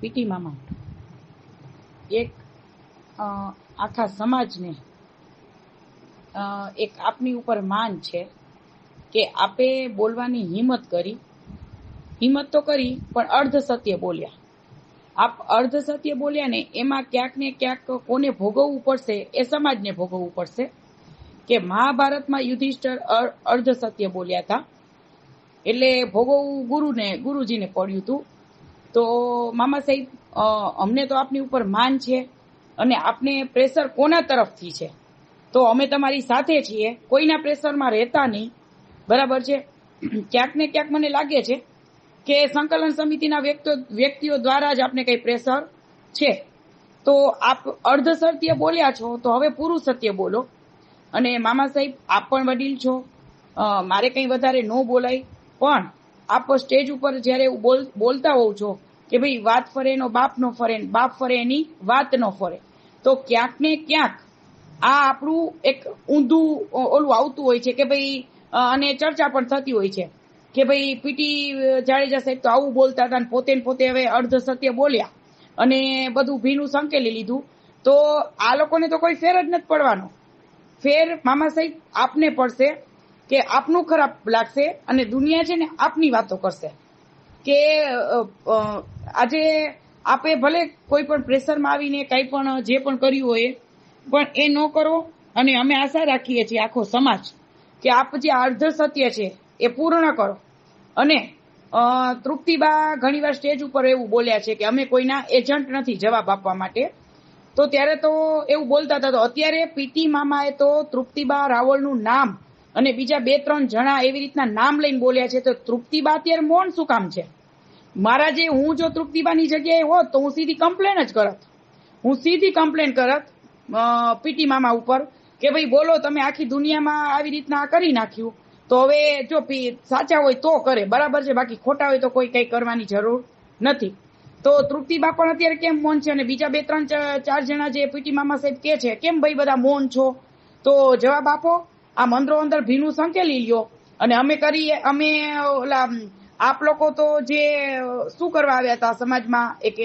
PT મામા. એક આખા સમાજને એક આપની ઉપર માન છે કે આપે બોલવાની હિંમત કરી. હિંમત તો કરી, પણ અર્ધ સત્ય બોલ્યા. આપ અર્ધ સત્ય બોલ્યા ને એમાં ક્યાંક ને ક્યાંક કોને ભોગવવું પડશે એ સમાજને ભોગવવું પડશે. કે મહાભારતમાં યુધિષ્ઠર અર્ધ સત્ય બોલ્યા હતા. એટલે ભોગવવું ગુરુને, ગુરુજીને પડ્યું હતું. તો મામા સાહેબ અમને તો આપની ઉપર માન છે અને આપને પ્રેશર કોના તરફથી છે? તો અમે તમારી સાથે છીએ, કોઈના પ્રેશરમાં રહેતા નહીં. બરાબર છે? ક્યાંક ને ક્યાંક મને લાગે છે કે સંકલન સમિતિના વ્યક્તિઓ દ્વારા જ આપને કઈ પ્રેશર છે. તો આપ અર્ધ સત્ય બોલ્યા છો, તો હવે પૂરું સત્ય બોલો. અને મામા સાહેબ, આપ પણ વડીલ છો. મારે કંઈ વધારે ન બોલાય. પણ આપ સ્ટેજ ઉપર જ્યારે બોલતા હોવ છો કે ભાઈ વાત ફરે એનો બાપ નો ફરે બાપ ફરે એની વાત નો ફરે, તો ક્યાંક ને ક્યાંક આ આપણું એક ઊંધું ઓલું આવતું હોય છે કે ભાઈ અને ચર્ચા પણ થતી હોય છે કે ભાઈ પીટી જાડેજા સાહેબ તો આવું બોલતા હતા પોતે પોતે હવે અર્ધ સત્ય બોલ્યા અને બધું ભીનું સંકેલી લીધું, તો આ લોકોને તો કોઈ ફેર જ નથી પડવાનો. ફેર મામા સાહેબ આપને પડશે કે આપનું ખરાબ લાગશે અને દુનિયા છે ને આપની વાતો કરશે. કે આજે આપે ભલે કોઈ પણ પ્રેશરમાં આવીને કાંઈ પણ, જે પણ કર્યું હોય, પણ એ ન કરો અને અમે આશા રાખીએ છીએ આખો સમાજ કે આપ જે અર્ધ સત્ય છે એ પૂર્ણ કરો. અને તૃપ્તિબા ઘણીવાર સ્ટેજ ઉપર એવું બોલ્યા છે કે અમે કોઈના એજન્ટ નથી જવાબ આપવા માટે. તો ત્યારે તો એવું બોલતા હતા, તો અત્યારે પીટી મામાએ તો તૃપ્તિબા રાવળનું નામ અને બીજા બે, ત્રણ જણા એવી રીતના નામ લઈને બોલ્યા છે, તો તૃપ્તિબા અત્યારે મૌન શું કામ છે? મારા જે હું જો તૃપ્તિબાની જગ્યાએ હોત, તો હું સીધી કમ્પ્લેન જ કરત. હું સીધી કમ્પ્લેન કરત પીટી મામા ઉપર, કે ભાઈ બોલો, તમે આખી દુનિયામાં આવી રીતના આ કરી નાખ્યું. તો હવે જો સાચા હોય તો કરે, બરાબર છે, બાકી ખોટા હોય તો કોઈ કઈ કરવાની જરૂર નથી. તો તૃપ્તિબા પણ અત્યારે કેમ મૌન છે? અને બીજા બે, ત્રણ ચાર જણા જે પીટી મામા સાહેબ કે છે, કેમ ભાઈ બધા મૌન છો? તો જવાબ આપો. આ મંદરો અંદર ભીનું સંકેલી લ્યો. અને અમે કરીએ, અમે, ઓલા આપ લોકો તો જે, શું કરવા આવ્યા હતા સમાજમાં? એક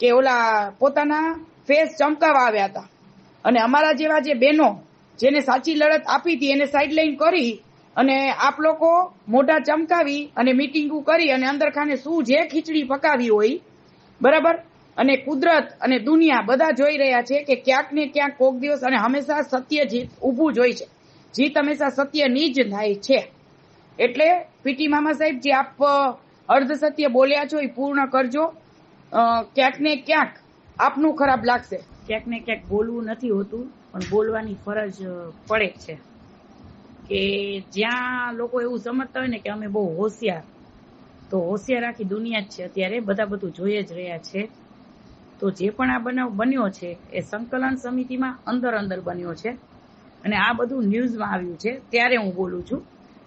કે ઓલા પોતાના ફેસ ચમકાવવા આવ્યા હતા. અને અમારા જેવા જે બહેનો, જેને સાચી લડત આપી હતી, એને સાઈડ લાઈન કરી અને આપ લોકો મોઢા ચમકાવી અને મિટિંગો કરી અને અંદર ખાને શું જે ખીચડી પકાવી હોય, બરાબર? અને કુદરત અને દુનિયા બધા જોઈ રહ્યા છે કે ક્યાંક ને ક્યાંક કોક દિવસ અને હંમેશા સત્ય જીત ઊભું જ હોય છે. જીત હંમેશા સત્યની જ થાય છે. એટલે પીટી મામા સાહેબ, જે આપ અર્ધ સત્ય બોલ્યા છો એ પૂર્ણ કરજો. ક્યાંક ને ક્યાંક આપનું ખરાબ લાગશે. ક્યાંક ને ક્યાંક બોલવું નથી હોતું, પણ બોલવાની ફરજ પડે છે. કે જ્યાં લોકો એવું સમજતા હોય ને કે અમે બહુ હોશિયાર, તો હોશિયાર આખી દુનિયા જ છે અત્યારે, બધા બધું જોઈ જ રહ્યા છે. તો જે પણ આ બનાવ બન્યો છે, એ સંકલન સમિતિમાં અંદર અંદર બન્યો છે. અને આ બધું ન્યૂઝમાં આવ્યું છે, ત્યારે હું બોલું છું.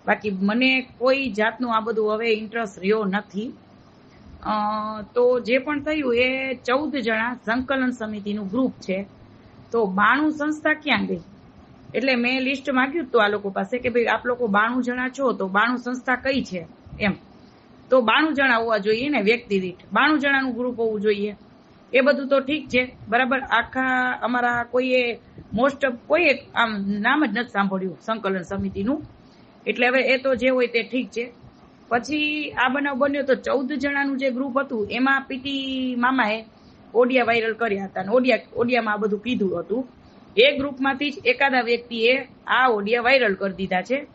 બાકી મને કોઈ જાતનું આ બધું હવે ઇન્ટરેસ્ટ રહ્યો નથી. તો જે પણ થયું એ ચૌદ જણા સંકલન સમિતિનું ગ્રુપ છે. તો બાણું સંસ્થા ક્યાં ગઈ? એટલે મેં લિસ્ટ માંગ્યું હતું આ લોકો પાસે કે ભાઈ આપ લોકો બાણું જણા છો, તો બાણું સંસ્થા કઈ છે? એમ. તો બાણું જણા હોવા જોઈએ ને વ્યક્તિ દીઠ. બાણું જણાનું ગ્રુપ હોવું જોઈએ. એ બધું તો ઠીક છે. બરાબર? આખા અમારા કોઈએ મોસ્ટ ઓફ કોઈએ આમ નામ જ નથી સાંભળ્યું સંકલન સમિતિનું. એટલે હવે એ તો જે હોય તે ઠીક છે. પછી આ બનાવ બન્યો તો ચૌદ જણાનું જે ગ્રુપ હતું, એમાં પીટી મામાએ ઓડિયા વાયરલ કર્યા હતા અને ઓડિયા, ઓડિયામાં આ બધું કીધું હતું. એ ગ્રુપમાંથી જ એકાદા વ્યક્તિએ આ ઓડિયા વાયરલ કરી દીધા છે.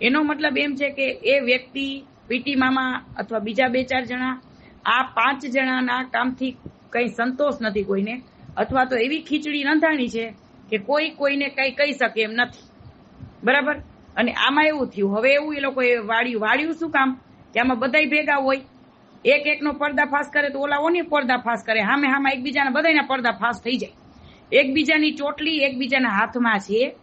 એનો મતલબ એમ છે કે એ વ્યક્તિ પીટી મામા અથવા બીજા બે ચાર જણા, આ પાંચ જણાના કામથી કંઈ સંતોષ નથી કોઈને. અથવા તો એવી ખીચડી રંધાણી છે કે કોઈ કોઈને કંઈ કહી શકે એમ નથી. બરાબર? અને આમાં એવું થયું. હવે એવું એ લોકોએ વાળ્યું. વાળ્યું શું કામ? કે આમાં બધાય ભેગા હોય. એક એકનો પર્દાફાશ કરે તો ઓલા ઓની પર્દાફાશ કરે. હામે હામાં એકબીજાના બધાના પર્દાફાશ થઈ જાય. એકબીજાની ચોટલી એકબીજાના હાથમાં છે.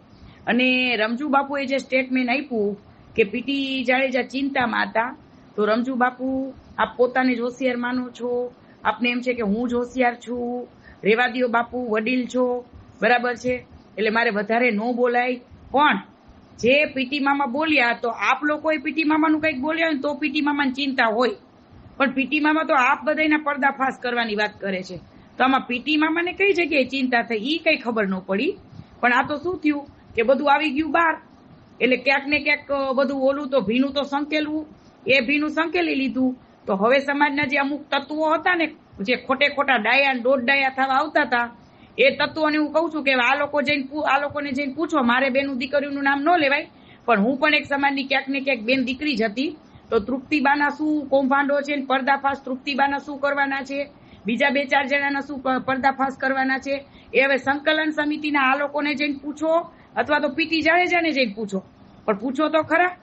અને રમજુ બાપુએ જે સ્ટેટમેન્ટ આપ્યું કે પીટી જાડેજા ચિંતામાં હતા, તો રમજુ બાપુ, આપ પોતાને જ હોશિયાર માનો છો. આપને એમ છે કે હું જ હોશિયાર છું રેવા દિયો બાપુ, વડીલ છો, બરાબર છે? એટલે મારે વધારે ન બોલાય. પણ જે પીટી મામા બોલ્યા, તો આપ લોકોએ પીટી મામાનું કંઈક બોલ્યા હોય તો પીટી મામાની ચિંતા હોય. પણ પીટી મામા તો આપ બધાના પર્દાફાશ કરવાની વાત કરે છે. તો આમાં પીટી મામાને કઈ જગ્યાએ ચિંતા થઈ એ કઈ ખબર ન પડી. પણ આ તો શું થયું કે બધું આવી ગયું બહાર. એટલે ક્યાંક ને ક્યાંક બધું ઓલું તો ભીનું તો સંકેલવું. એ ભીનું સંકેલી લીધું. તો હવે સમાજના જે અમુક તત્વો હતા ને, જે ખોટે ખોટા ડાયા દોઢ ડાયા થવા આવતા હતા, એ તત્વોને હું કહું છું કે આ લોકો જઈને આ લોકોને જઈને પૂછો, મારે બેનું દીકરીનું નામ ન લેવાય, પણ હું પણ એક સમાજની ક્યાંક ને ક્યાંક બેન દીકરી જ હતી. તો તૃપ્તિબાના શું કૌભાંડો છે પર્દાફાશ તૃપ્તિબાના શું કરવાના છે? બીજા બે ચાર જણાના શું પર્દાફાશ કરવાના છે? એ હવે સંકલન સમિતિના આ લોકોને જઈને પૂછો, અથવા તો પીટી જાડેજાને જઈને પૂછો. પણ પૂછો તો ખરા.